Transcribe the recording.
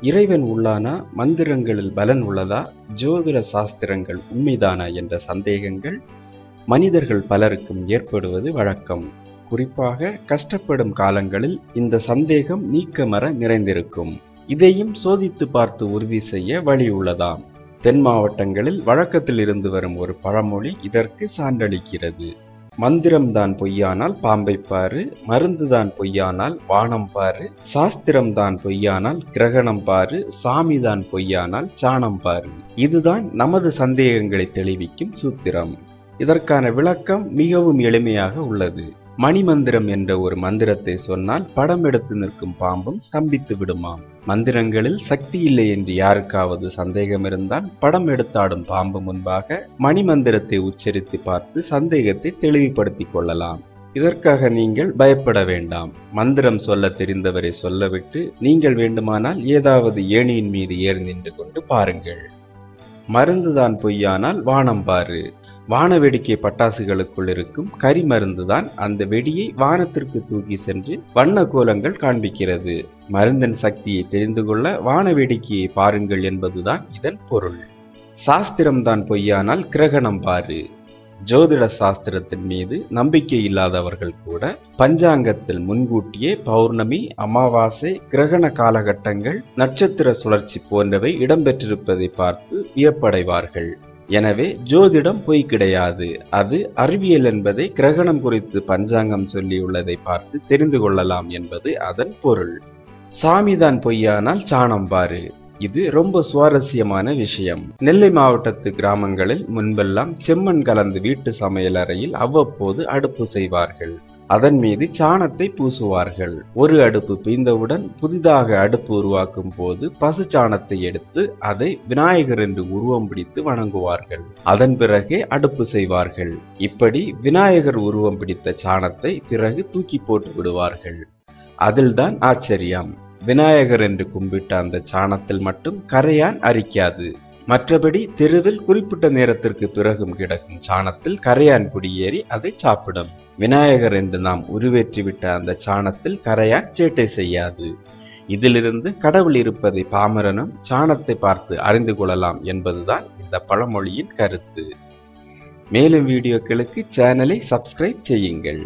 இறைவன் உள்ளானா? மந்திரங்களில் பலன் உள்ளதா? ஜோதிட சாஸ்திரங்கள் உண்மைதானா? என்ற சந்தேகங்கள் மனிதர்கள் பலருக்கும் ஏற்படுவது வழக்கம். குறிப்பாக கஷ்டப்படும் காலங்களில் இந்த சந்தேகம் நீக்கமர நிறைந்திருக்கும். இதையும் சோதித்து பார்த்து உறுதி செய்ய வழி உள்ளதாம். தென் மாவட்டங்களில் வழக்கத்தில் இருந்து வரும் ஒரு பழமொழி இதற்கு சான்றளிக்கிறது. மந்திரம்தான் பொய்யானால் பாம்பை பாரு மருந்துதான் பொய்யானால் வானம் பாரு சாஸ்திரம்தான் பொய்யானால் கிரகணம் பாரு சாமிதான் பொய்யானால் சாணம் பாரு இதுதான் நமது சந்தேகங்களை தெளிவிக்கும் சூத்திரம். இதற்கான விளக்கம் மிகவும் எளிமையாக உள்ளது. மணிமந்திரம் என்ற ஒரு மந்திரத்தை சொன்னால் படம் எடுத்து நிற்கும் பாம்பும் ஸ்தம்பித்து விடுமாம். மந்திரங்களில் சக்தி இல்லை என்று யாருக்காவது சந்தேகம் இருந்தால் படம் எடுத்தாடும் பாம்பு முன்பாக மணிமந்திரத்தை உச்சரித்து பார்த்து சந்தேகத்தை தெளிவுபடுத்திக் கொள்ளலாம். இதற்காக நீங்கள் பயப்பட வேண்டாம். மந்திரம் சொல்ல தெரிந்தவரை சொல்லவிட்டு நீங்கள் வேண்டுமானால் ஏதாவது ஏணியின் மீது ஏறி நின்று கொண்டு பாருங்கள். மருந்துதான் பொய்யானால் வானம் பாரு. வான வேடிக்கை பட்டாசுகளுக்குள் இருக்கும் கரி மருந்துதான் அந்த வெடியை வானத்திற்கு தூக்கி சென்று வண்ண கோலங்கள் காண்பிக்கிறது. மருந்தின் சக்தியை தெரிந்து கொள்ள வான வேடிக்கையை பாருங்கள் என்பதுதான் இதன் பொருள். சாஸ்திரம்தான் பொய்யானால் கிரகணம் பாரு. ஜோதிட சாஸ்திரத்தின் மீது நம்பிக்கை இல்லாதவர்கள் கூட பஞ்சாங்கத்தில் முன்கூட்டியே பௌர்ணமி அமாவாசை கிரகண காலகட்டங்கள் நட்சத்திர சுழற்சி போன்றவை இடம்பெற்றிருப்பதை பார்த்து வியப்படைவார்கள். எனவே ஜோதிடம் பொய் கிடையாது. அது அறிவியல் என்பதை கிரகணம் குறித்து பஞ்சாங்கம் சொல்லியுள்ளதை பார்த்து தெரிந்து கொள்ளலாம் என்பது அதன் பொருள். சாமிதான் பொய்யானால் சாணம் பாரு. இது ரொம்ப சுவாரஸ்யமான விஷயம். நெல்லை மாவட்டத்து கிராமங்களில் முன்பெல்லாம் செம்மண் கலந்து வீட்டு சமையல் அறையில் அவ்வப்போது அடுப்பு செய்வார்கள். அதன் மீது சாணத்தை பூசுவார்கள். ஒரு அடுப்பு பீந்தவுடன் புதிதாக அடுப்பு உருவாக்கும் போது பசு சாணத்தை எடுத்து அதை விநாயகர் என்று உருவம் பிடித்து வணங்குவார்கள். அதன் பிறகே அடுப்பு செய்வார்கள். இப்படி விநாயகர் உருவம் பிடித்த சாணத்தை பிறகு தூக்கி போட்டு விடுவார்கள். அதில்தான் ஆச்சரியம். விநாயகர் என்று கும்பிட்ட அந்த சாணத்தில் மட்டும் கரையான் அரிக்காது. மற்றபடி தெருவில் குறிப்பிட்ட நேரத்திற்கு பிறகும் கிடக்கும் சாணத்தில் கரையான் குடியேறி அதை சாப்பிடும். விநாயகர் என்று நாம் உருவேற்றிவிட்ட அந்த சாணத்தில் கரையான் சேட்டை செய்யாது. இதிலிருந்து கடவுள் இருப்பதை பாமரனும் சாணத்தை பார்த்து அறிந்து கொள்ளலாம் என்பதுதான் இந்த பழமொழியின் கருத்து. மேலும் வீடியோக்களுக்கு சேனலை சப்ஸ்கிரைப் செய்யுங்கள்.